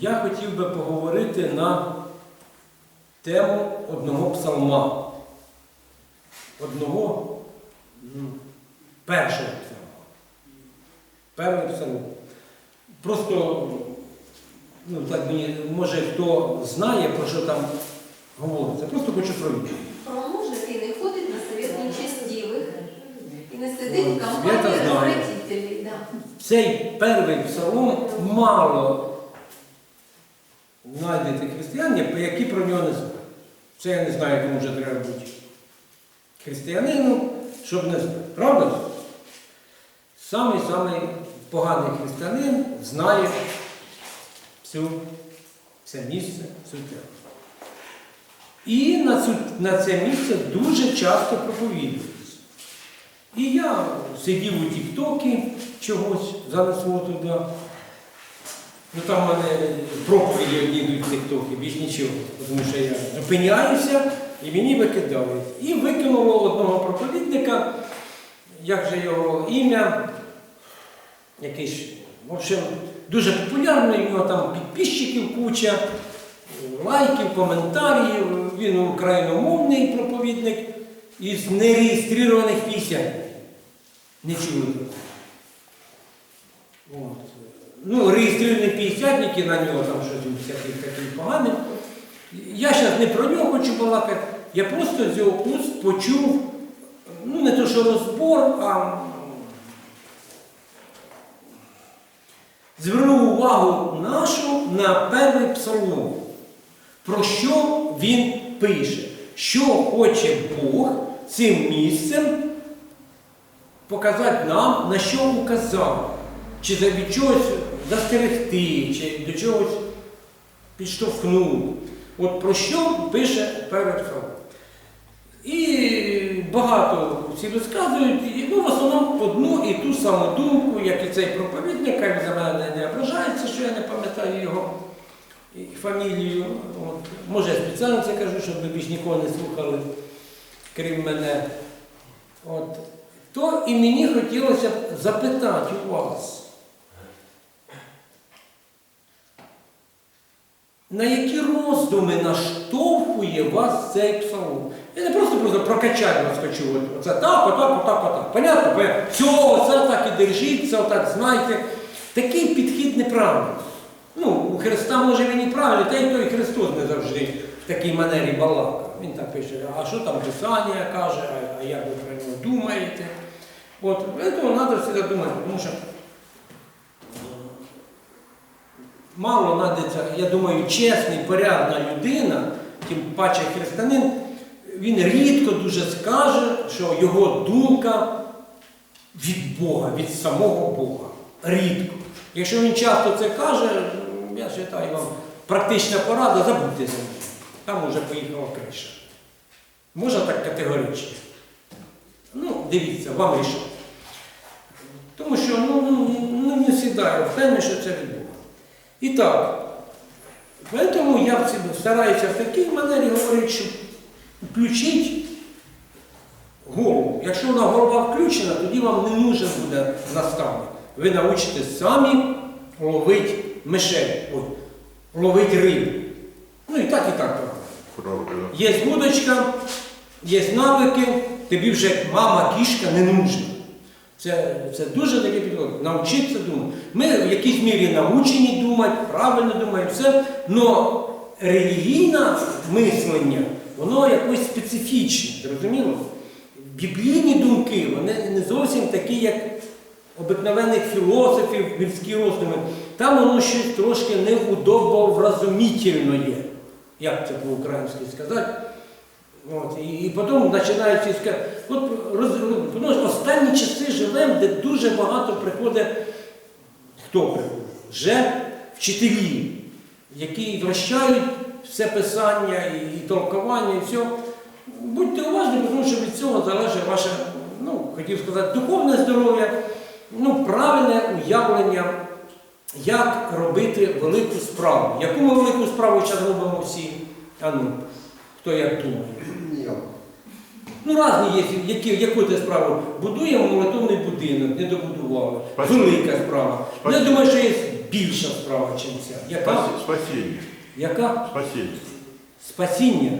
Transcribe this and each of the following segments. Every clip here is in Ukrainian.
Я хотів би поговорити на тему одного псалма. Одного першого псалма. Перший псалом. Просто, ну так мені, може хто знає, про що там говориться. Просто хочу провідати. Про мужа який не ходить на совет нечестивих і не сидить в компанії Свята Да. Цей перший псалом мало знайдете християн, які про нього не знають. Це я не знаю, кому вже треба бути християнином, щоб не знати. Правда? Самий-самий поганий християнин знає всю, це місце, цю тему. І на, цю, на це місце дуже часто проповідується. І я сидів у Тіктокі чогось, занесло туди. Ну там в мене проповіді одні йдуть в більш нічого. Тому що я зупиняюся і мені викидають. І викинуло одного проповідника, як же його ім'я, якийсь, в общем, дуже популярний, у нього там підписчиків куча, лайків, коментарів, він україномовний проповідник із нереєстрованих пісень. Не чули. От. Ну, реєстровані п'ятдесятники на нього там щось всяких таких поганих. Я зараз не про нього хочу балакати, я просто з його уст почув, ну не то що розбор, а звернув увагу нашу на перший псалом. Про що він пише? Що хоче Бог цим місцем показати нам, на що указав, чи від чогось застерегти, чи до чогось підштовхнути. От про що пише перед псалом. І багато всі розказують, і, ну, в основному одну і ту саму думку, як і цей проповідник, хай за мене не ображається, що я не пам'ятаю його фамілію. От. Може, я спеціально це кажу, щоб ви більш нікого не слухали, крім мене. От. То і мені хотілося б запитати у вас, на які роздуми наштовхує вас цей псалом? Я не просто просто прокачати вас хочу. Оце так, отак, отак, отак. Понятно? Понятно? Все, оце так і держіться, отак знайте. Такий підхід неправильний. Ну, у Христа може він і правильний, та й той Христос не завжди в такій манері балака. Він так пише, а що там Писання каже, а, як ви про нього думаєте? От, цього треба завжди думати, тому що мало надиться, я думаю, чесний, порядна людина, тим паче християнин, він рідко дуже скаже, що його думка від Бога, від самого Бога. Рідко. Якщо він часто це каже, я вважаю вам практична порада, забудьте за ним. Там вже поїхала криша. Можна так категорично. Ну, дивіться, вам рішати. Тому що ну, ну, ну, не сідаю впевнений, що це від Бога. І так, тому я стараюся в такій манері говорити, щоб включити голову. Якщо вона голова включена, тоді вам не нужен буде наставник. Ви научитесь самі ловити мишей, ловити рибу. Ну і так, і так. Є вудочка, є навики, тобі вже мама кішка не нужна. Це, це дуже таке підходить. Навчитися думати. Ми в якійсь мірі навчені думати, правильно думаємо, все, але релігійне мислення, воно якось специфічне, зрозуміло? Біблійні думки, вони не зовсім такі, як обикновених філософів, людські роздуми. Там воно щось трошки неудобовразумітельно є. Як це по-українськи сказати? От, і, і потім починають всі от роз, роз- останні часи живемо, де дуже багато приходить, хто приходить? Вже вчителі, які вращають все писання і, і толкування, і все. Будьте уважні, тому що від цього залежить ваше, ну, хотів сказати, духовне здоров'я, ну, правильне уявлення, як робити велику справу. Яку ми велику справу зараз робимо всі? А ну, хто як думає? Ну, різні є, які, яку ти справу будуємо молитовний будинок, не добудували. Спасибо. Велика справа. Ну, я думаю, що є більша справа, ніж ця. Яка? Спас- Спасение. Яка? Спасение. Спасіння.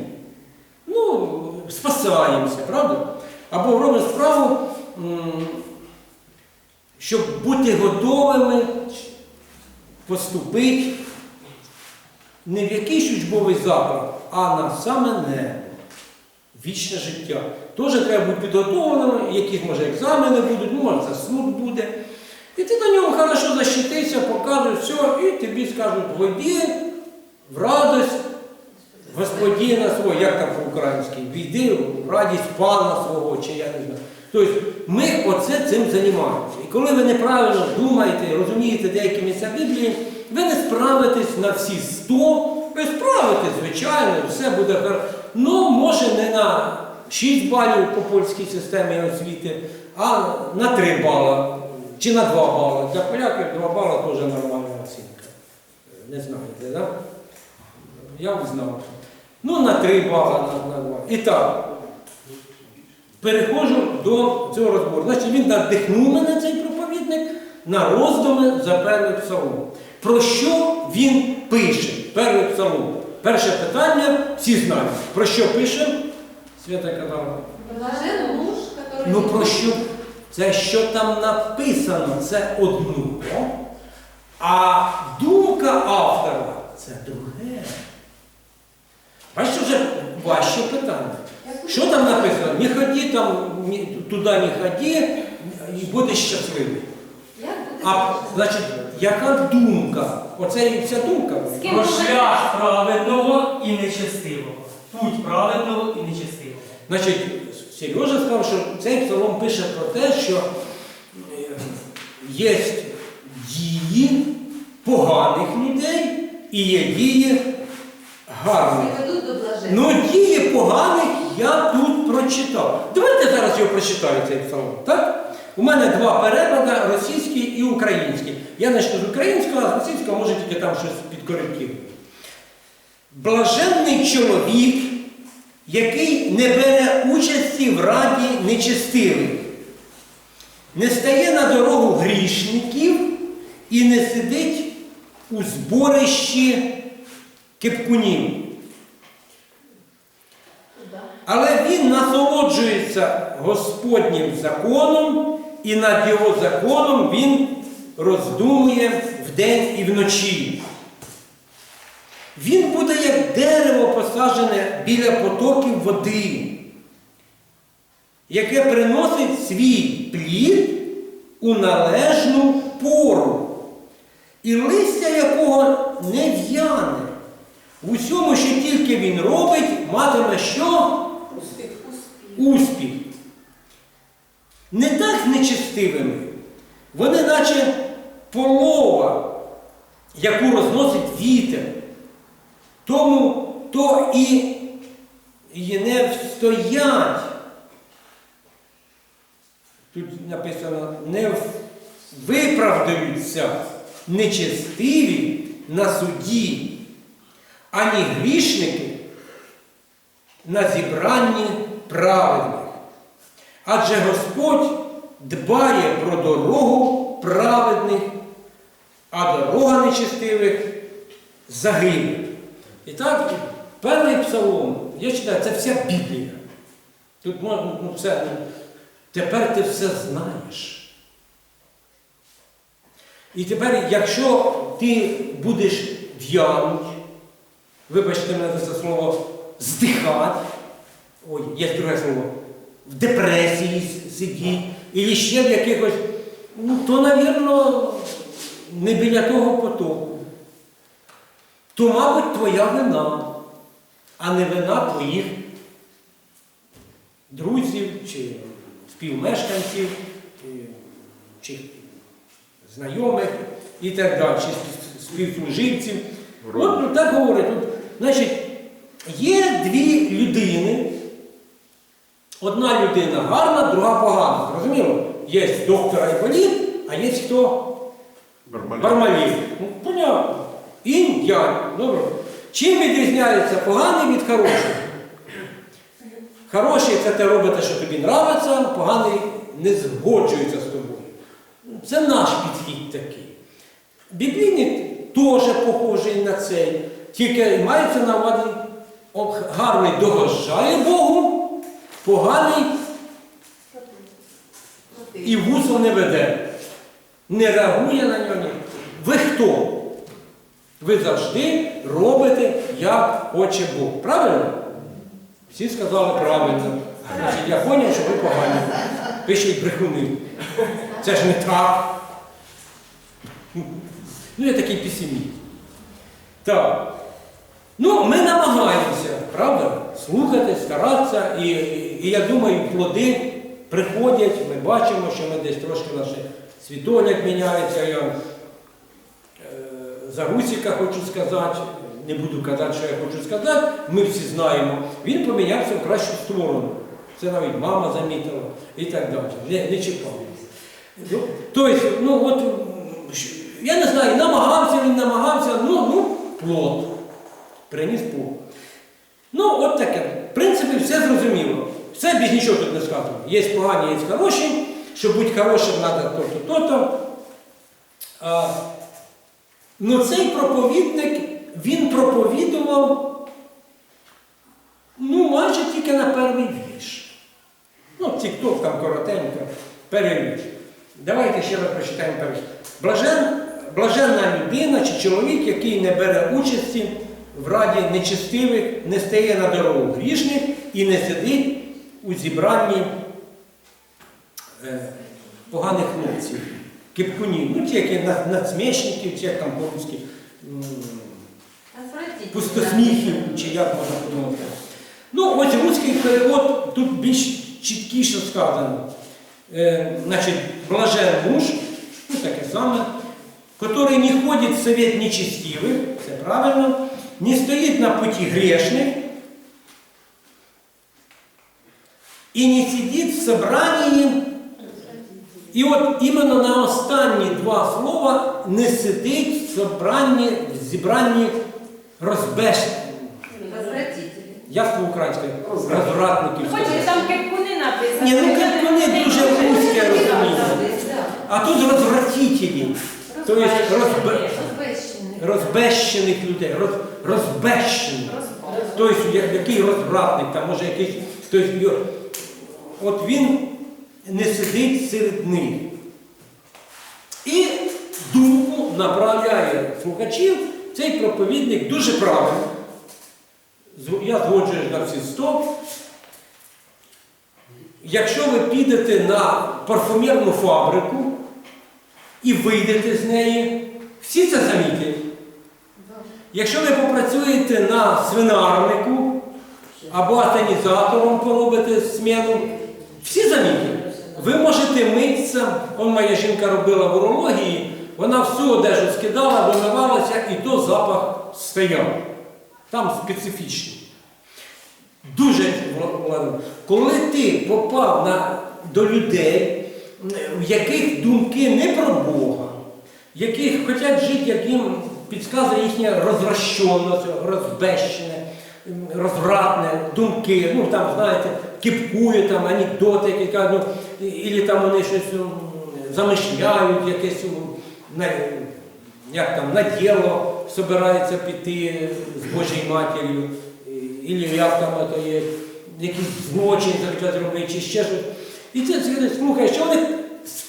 Ну, спасаємося, правда? Або робимо справу, щоб бути готовими поступити не в якийсь учбовий заклад, а на саме небо. Вічне життя. Теж треба бути підготовленим, якісь, може, екзамени будуть, ну, може, це суд буде. І ти на ньому хорошо защитися, покажеш все, і тобі скажуть, войди в радость Господіна свого, як там по-українськи, війди в радість пана свого, чи я не знаю. Тобто ми оце цим займаємося. І коли ви неправильно думаєте, розумієте деякі місця Біблії, ви не справитесь на всі 100, ви справитесь, звичайно, все буде гарно. Ну, може, не на 6 балів по польській системі освіти, а на 3 бала чи на 2 бали. Для поляків 2 бала теж нормальна оцінка. Не знаєте, так? Я б знав. Ну, на 3 бали, на, на 2. І так, переходжу до цього розбору. Значить, він надихнув мене цей проповідник на роздуми за перший псалом. Про що він пише? Перший псалом. Перше питання всі знають. Про що пише? Свята казала. Блажен муж, который... Ну про що? Це що там написано, це одно. А думка автора це друге. Бачите, вже важче питання. Що там написано? Не ході там, туди не ході і будеш щасливий. А значить, яка думка? Оце і вся думка. Про шлях праведного і нечестивого. Путь праведного і нечестивого. Значить, Сережа сказав, що цей псалом пише про те, що е, є дії поганих людей і є дії гарних. Ну, дії поганих я тут прочитав. Давайте зараз його прочитаю цей псалом. Так? У мене два переклади російський і український. Я почну з українського, а з російського може тільки там щось підкоректив. Блаженний чоловік, який не бере участі в раді нечестивих, не стає на дорогу грішників і не сидить у зборищі кипкунів. Але він насолоджується Господнім законом, і над його законом він роздумує вдень і вночі. Він буде як дерево посаджене біля потоків води, яке приносить свій плід у належну пору, і листя якого не в'яне. В усьому, що тільки він робить, матиме що? Успіх, успіх. Не так нечестивими. Вони наче полова, яку розносить вітер. Тому то і, і не встоять. Тут написано, не виправдаються нечестиві на суді, ані грішники на зібранні праведних. Адже Господь дбає про дорогу праведних, а дорога нечестивих загине. І так, перший псалом, я читаю, це вся Біблія. Тут можна ну, все, ну, тепер ти все знаєш. І тепер, якщо ти будеш в'януть, вибачте мене за це слово, здихати, ой, є друге слово, в депресії сидіть, і ще в якихось, ну то, навірно, не біля того потоку. То, мабуть, твоя вина, а не вина твоїх друзів чи співмешканців, чи, чи знайомих і так далі, чи співслуживців. От ну, так говорить. Значить, є дві людини. Одна людина гарна, друга погана. Розуміло? Є доктор Айболіт, а є хто? Бармалів. Ну, понятно. Інь, янь. Добре. Чим відрізняється поганий від хорошого? Хороший це те робите, що тобі нравиться, поганий не згоджується з тобою. Це наш підхід такий. Біблійний теж похожий на цей, тільки мається на увазі гарний догоджає Богу, поганий і вусом не веде, не реагує на нього. Ви хто? Ви завжди робите, як хоче Бог. Правильно? Всі сказали правильно. Я зрозумів, що ви погані. Пишіть брехуни. Це ж не так. Ну, я такий песиміст. Так. Ну, ми намагаємося, правда, слухати, старатися, і, і, я думаю, плоди приходять, ми бачимо, що ми десь трошки наш світогляд міняється. Я е, за Гусіка хочу сказати, не буду казати, що я хочу сказати, ми всі знаємо, він помінявся в кращу сторону. Це навіть мама замітила і так далі. Не, не чіпав. Ну, Тобто, ну от, я не знаю, намагався він намагався, ну, ну, плод. Приніс плод. Ну, от таке. В принципі, все зрозуміло. Все без нічого тут не сказано. Є погані, є хороші. Щоб бути хорошим, треба то-то, то-то. Ну, цей проповідник, він проповідував, ну, майже тільки на перший вірш. Ну, тік-ток там коротенько, перший вірш. Давайте ще раз прочитаємо перший. Блажен, блаженна людина чи чоловік, який не бере участі в раді нечестивих, не стає на дорогу грішних і не сидить у зібранні е, поганих хлопців, кипкунів, ну ті, які надсмішників, чи як там по-русски, пустосміхів, чи як можна подумати. Ну, ось руський перевод тут більш чіткіше сказано. Е, значить, блажен муж, ну таке саме, который не ходит в совет нечестивых, це правильно, не стоїть на путі грешних і не сидить в собрании. І от іменно на останні два слова не сидить в собранні, в зібранні. Возвратители. Як по-українськи? Розвратників. Хоч сказати. там кепкуни написано. Ні, ну кепкуни дуже вузьке розуміння. А тут розвратителі. Тобто розбе... Розбещених людей, роз... розбещених. Тобто, який розвратник, там може якийсь. Тобто, от він не сидить серед них. І думку направляє слухачів цей проповідник дуже правильно. Я згоджуюсь на всі 100. Якщо ви підете на парфумерну фабрику і вийдете з неї, всі це замітять. Якщо ви попрацюєте на свинарнику або атонізатором поробите зміну, всі замітять. Ви можете митися, он моя жінка робила в урології, вона всю одежу скидала, вимивалася, і то запах стояв. Там специфічний. Дуже ладно. Коли ти попав на, до людей, в яких думки не про Бога, яких хочуть жити, як їм підказує їхня розвращеність, розбещене, розвратне, думки, ну там, знаєте, кипкує там анекдоти, які кажуть, ну, і там вони щось замишляють, якесь як там, на діло собираються піти з Божою матір'ю, і як там то є, якийсь злочин захотять робити, чи ще щось. І це, слухай, що вони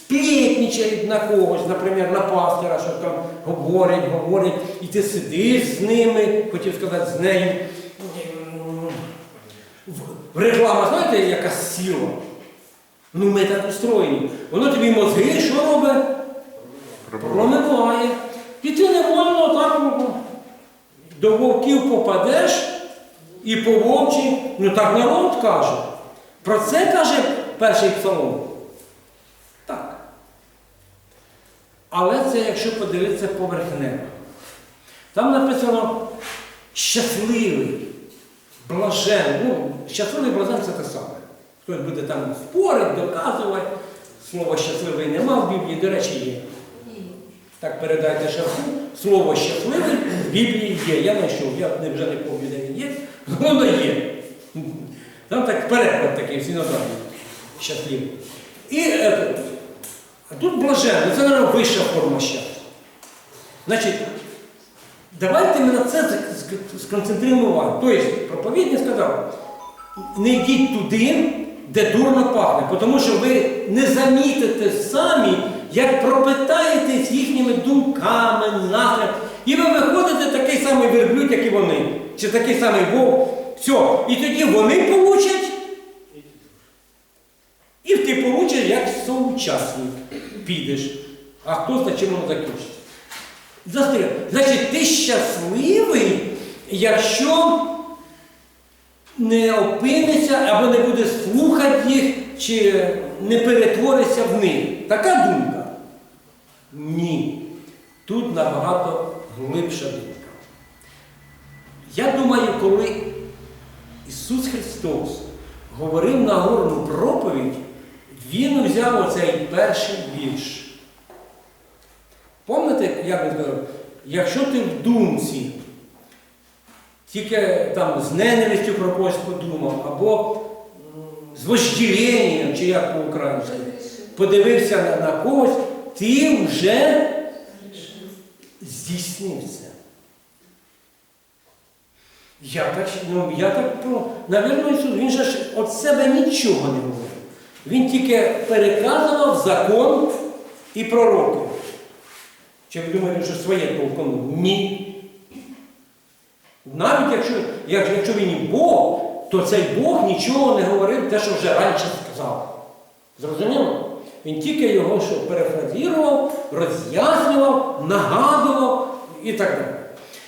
сплетничають на когось, наприклад, на пастора, що там говорять, говорять, і ти сидиш з ними, хотів сказати, з нею. Реклама, знаєте, яка сила? Ну ми так устроєні. Воно тобі мозги, що робить? Промиває. І ти не вольно так ну, до вовків попадеш і по вовчі, ну так народ каже. Про це каже перший псалом. Так. Але це якщо подивитися поверхнево. Там написано щасливий, блажен. Ну, щасливий блажен це те саме. Хтось буде там спорить, доказувати. Слово щасливий нема в Біблії, до речі, є. Так передайте шефу. Слово щасливий в Біблії є. Я знайшов, я вже не пам'ятаю, де він є. Воно є. Там так переклад такий синодальний. Щасливий. І е, тут блаженно, це, мабуть, вища форма щастя. Значить, давайте ми на це ск- ск- сконцентруємо увагу. Тобто, проповідник сказав, не йдіть туди, де дурно пахне, тому що ви не замітите самі, як пропитаєтесь їхніми думками, настроєм. І ви виходите такий самий верблюд, як і вони, чи такий самий вовк. Все. І тоді вони получать, і ти получиш як соучасник. Підеш. А хто знає, чим воно закінчиться? Застріл. Значить, ти щасливий, якщо не опиниться або не буде слухати їх, чи не перетвориться в них. Така думка? Ні. Тут набагато глибша думка. Я думаю, коли Ісус Христос говорив Нагорну проповідь, Він взяв оцей перший вірш. Пам'ятаєте, як він сказав, якщо ти в думці тільки там з ненавистю про когось подумав, або з вожділенням, чи як по-українськи, подивився на, на когось, ти вже здійснився. Я так, ну, я так, ну, навірно, він же ж від себе нічого не говорив. Він тільки переказував закон і пророки. Чи ви думаєте, що своє толком? Ні. Навіть якщо, якщо він і Бог, то цей Бог нічого не говорив, те, що вже раніше сказав. Зрозуміло? Він тільки його що перефразував, роз'яснював, нагадував і так далі.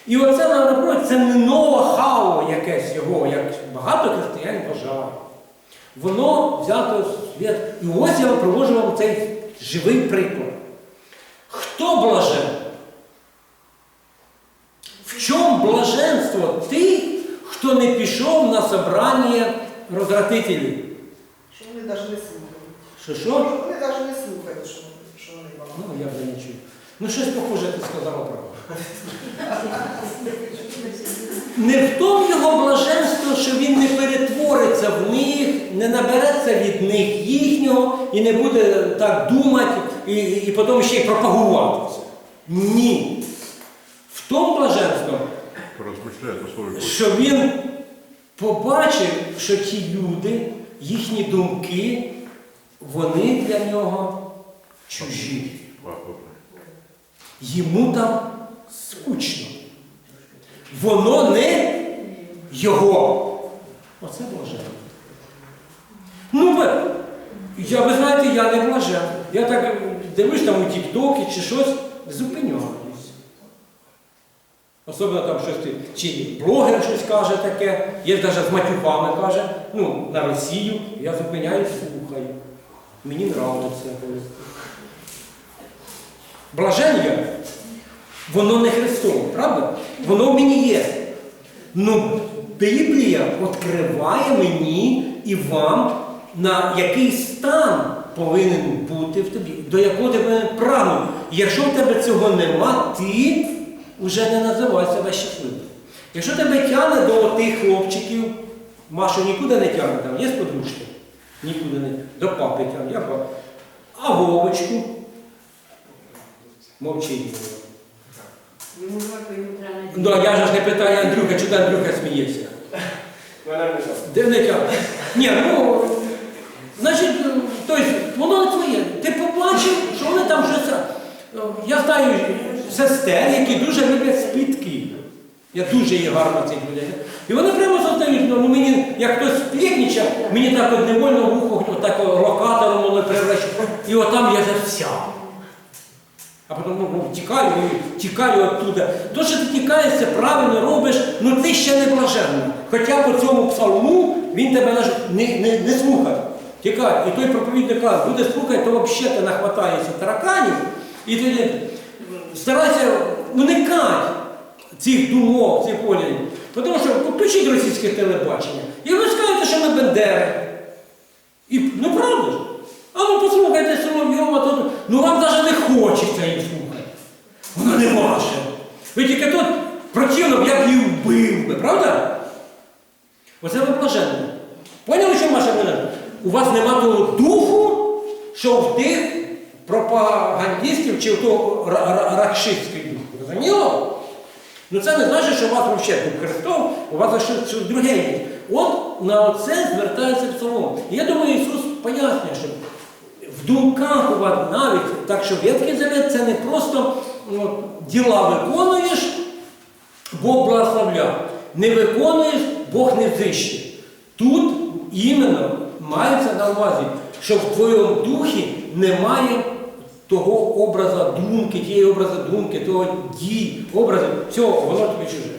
І оце напроти, це не нова хао якесь його, як багато християн вважають. Воно взято світ. І ось я вам привожу вам цей живий приклад. Хто блажен? В чому блаженство тих, хто не пішов на собрання розвратителів? Що вони навіть не слухають. Що що? Вони навіть не слухають, що, що вони вам. Ну, я вже не чую. Ну, щось похоже ти сказала правду. Не в тому його блаженство, що він не перетвориться в них, не набереться від них їхнього і не буде так думати і, і, і потім ще й пропагувати це. Ні. В тому блаженство, що він побачив, що ті люди, їхні думки, вони для нього чужі. Йому там скучно. Воно не його. Оце блажен. Ну, ви, я, ви знаєте, я не блажен. Я так дивлюсь там у Тіктокі чи щось, зупиняюсь. Особливо там щось, ти- чи блогер щось каже таке, є навіть з матюками каже, ну, на Росію, я зупиняюсь, слухаю. Мені нравиться. Блажен я. Воно не Христове, правда? Воно в мені є. Ну, Біблія відкриває мені і вам, на який стан повинен бути в тобі, до якого повинен прагнути. Якщо в тебе цього нема, ти вже не називай себе щасливим. Якщо тебе тягне до тих хлопчиків, Машу нікуди не тягне, там є подружки? Нікуди не До папи тягне, я папа. А Вовочку? Мовчить. Йому жарко, йому треба надіти. Ну, а я ж не питаю Андрюха, чи де Андрюха сміється. Де не тягне? Ні, ну, значить, тобто, воно не твоє. Ти побачив, що вони там щось. е, Я знаю сестер, які дуже люблять спітки. Я дуже є гарно цих людей. І вони прямо зазнають, ну мені, як хтось спітнічав, мені так от невольно вухо, отак локатором воно превращає. І отам я засяв. А потім ну, ну, тікаю тікаю оттуда. То, що ти тікаєш, це правильно робиш, ну ти ще не блаженний. Хоча по цьому псалму він тебе не, не, не слухає. Тікай. І той проповідник каже, буде слухати, то взагалі ти нахватаєшся тараканів, і тоді м, старайся уникати цих думок, цих поглядів. Тому що включіть російське телебачення. І ви скажете, що ми бендери. І, ну правда ж? Ви послухайте Соловйова, то, ну вам навіть не хочеться їх слухати. Воно не ваше. Ви тільки тут противно б я б її вбив би, правда? Оце ви блаженні. Поняли, що Маша блаженна? У вас нема того духу, що в тих пропагандистів чи в того ра- ра- ракшистський дух. Зрозуміло? Ну це не значить, що у вас взагалі тут Христов, у вас щось друге є. От на це звертається псалом. І я думаю, Ісус пояснює, що думках у вас навіть, так що Ветхий Завет це не просто ну, діла виконуєш, Бог благословляв. Не виконуєш, Бог не зище. Тут іменно мається на увазі, що в твоєму духі немає того образа думки, тієї образа думки, того дій, образу, всього, воно тобі чуже.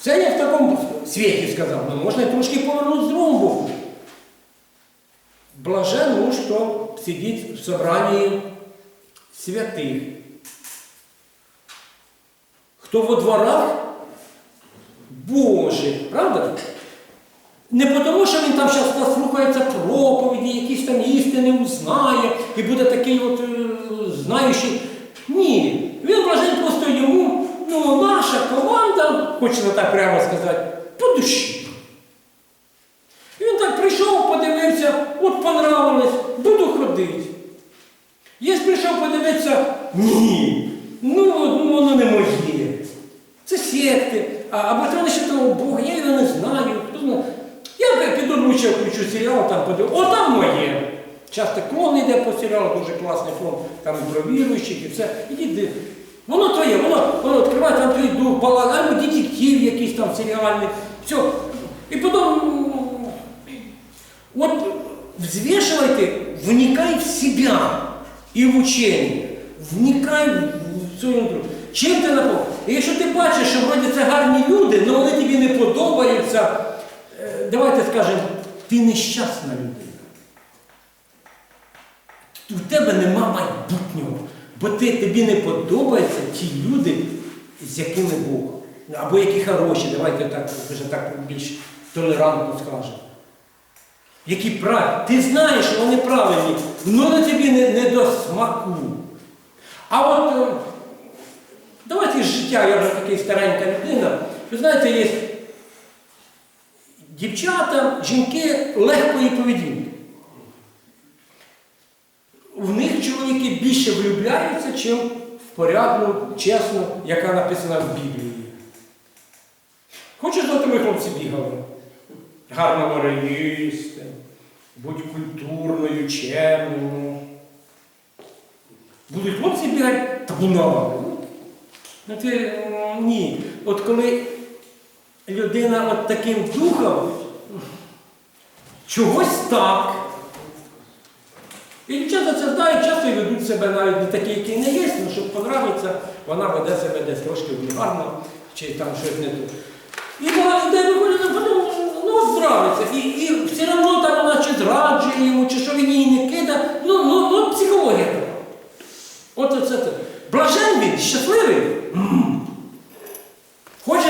Це я в такому світі сказав, ну можна трошки повернути з другого боку. Блажен муж, хто сидить в собранні святих. Хто во дворах Божих, правда? Не тому, що він там зараз послухається проповіді, якісь там істини узнає і буде такий от е, знаючий. Ні, він блажен просто йому, ну, наша команда, хочеться так прямо сказати, по душі. Так прийшов, подивився, от понравилось, буду ходити. Є прийшов подивитися, ні, ну, ну воно не моє. Це секти, а, треба ще того Бога, я його не знаю. Хто знає. Я піду лучше включу серіал, там подивлюсь, о, там моє. Часто клон йде по серіалу, дуже класний фон, там і про віруючих і все. Диви. Воно твоє, воно, воно відкриває, там твій дух, балаган, або детектив якийсь там серіальний. Все. І потім, от взвешивайте, вникай в себя і в учення. Вникай в друг. Чим ти наповнений? І якщо ти бачиш, що вроді це гарні люди, але вони тобі не подобаються, е, давайте скажемо, ти нещасна людина. У тебе нема майбутнього, бо ти, тобі не подобаються ті люди, з якими Бог. Або які хороші, давайте так, так більш толерантно скажемо. Які правильні. Ти знаєш, вони правильні, але тобі не, не до смаку. А от е, давайте з життя, я вже такий старенька людина. Ви знаєте, є дівчата, жінки легкої поведінки. В них чоловіки більше влюбляються, чим в порядну, чесну, яка написана в Біблії. Хочеш, до тебе хлопці бігали? Гарно говори, їсти, будь культурною, чемною. Будуть хлопці бігати табунами. Ну, ти, ні. От коли людина от таким духом чогось так. І дівчата це знають, часто ведуть себе навіть не такі, які не є, але щоб понравиться, вона веде себе десь трошки вульгарно, чи там щось не тут. І багато людей виходить, ну, нравиться. І, і все одно там вона чи зраджує йому, чи що він її не кидає. Ну, ну, ну психологія така. От оце це. Блажен він, щасливий.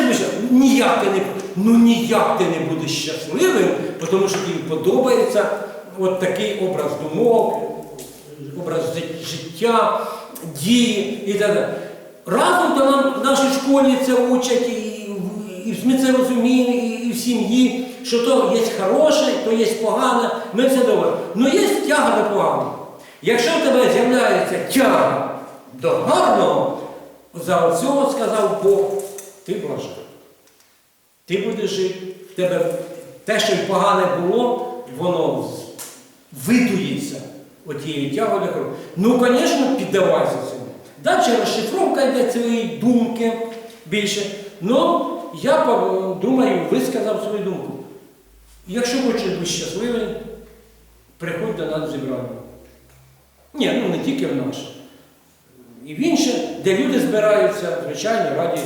Би щас- ніяк ти не ну ніяк ти не будеш щасливим, тому що тобі подобається от такий образ думок, образ життя, дії і так далі. Разом то нам в нашій школі це учать, і, і ми це розуміємо, і, і в сім'ї, що то є хороше, то є погане, ми це добре. Ну є тяга до поганого. Якщо в тебе з'являється тяга до гарного, за цього сказав Бог, ти блажен. Ти будеш жити, в тебе те, що погане було, воно видується отією тягою до хорошого. Ну, звісно, піддавайся цьому. Далі розшифровка йде цієї думки більше. Ну, я думаю, висказав свою думку. Якщо хочеш бути щасливий, приходь до нас зібрання. Ні, ну не тільки в наше. І в інше, де люди збираються, звичайно, раді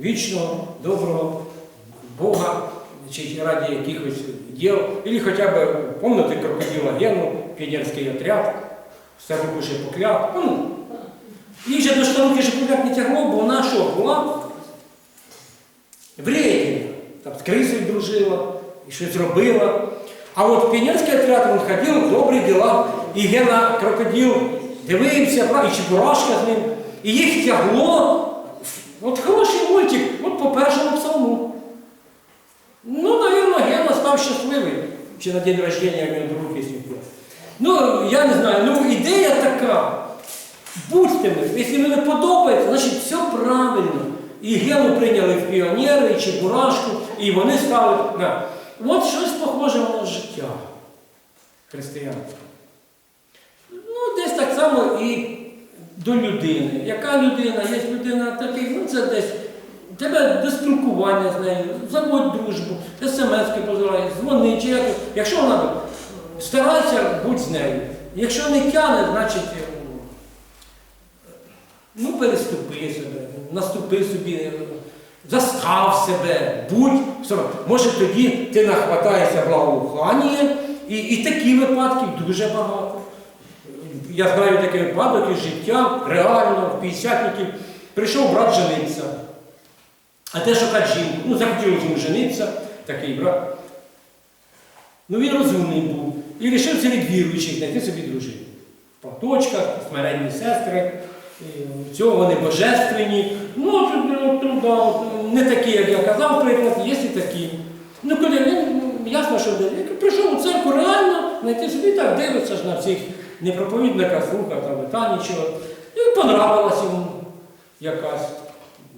вічного, доброго Бога, чи раді якихось діл, або хоча б, помните крокодила Гену, піонерський отряд, старуку Шепокляк. Ну, їй же до старухи Шепокляк не тягло, бо вона що, була вредна, там з крисою дружила, і щось робила. А от в піонерський отряд він ходив, добрі діла, і Гена крокодил дивився, і Чебурашка з ним. І їх тягло. От хороший мультик, от по першому псалму. Ну, наверное, Гена став щасливий. Чи на день рождения він друг якщо був. Ну, я не знаю, ну ідея така. Будьте ми, якщо мені подобається, значить все правильно. І Гену прийняли в піонери, і Чебурашку, і вони стали на. От щось похоже на життя християнства. Ну, десь так само і до людини. Яка людина? Є людина такий, ну це десь тебе до спілкування з нею, заводь дружбу, смс-ки позирай, дзвони, чи як. Якщо вона старайся, будь з нею. Якщо не тяне, значить. е, Ну, переступи себе, наступи собі, застав себе, будь. все. Може тоді ти нахватаєшся благоухання, і, і такі випадки дуже багато. Я знаю такий випадок із життя, реально, в 50-ників. Прийшов брат жениться. А те шукати жінку. Ну, захотілося йому жениться, такий брат. Ну він розумний був. І вирішив від віруючих знайти собі дружину. В платочках, смиренні сестри, цього вони божественні. Ну, не такі, як я казав, приклад, є і такі. Ну, коли він, ясно, що. Прийшов у церкву реально, знайти собі так дивиться ж на всіх не проповідника, слуха там, та нічого. І понравилась йому якась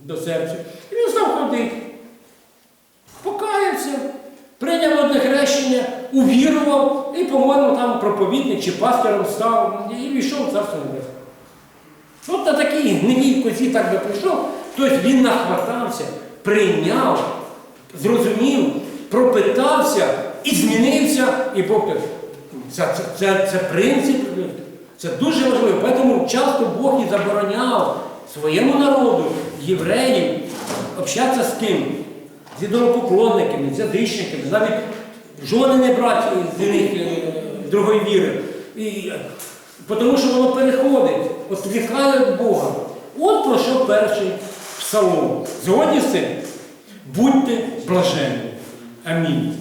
до серця. І він став ходити. Покаявся, прийняв одне хрещення, увірував і, по-моєму, там проповідник чи пастором став і війшов в царство небесне. От на такій гнилій козі так би прийшов, тобто він нахватався, прийняв, зрозумів, пропитався і змінився, і Бог це, це, це, це принцип, це дуже важливо. Тому часто Бог і забороняв своєму народу, євреїв, общатися з ким? З ідолопоклонниками, з ядичниками, навіть жони не брати з них е, другої віри. І, е, тому що воно переходить, відвікає від Бога. От про що перший псалом. Згодні з цим? Будьте блаженні. Амінь.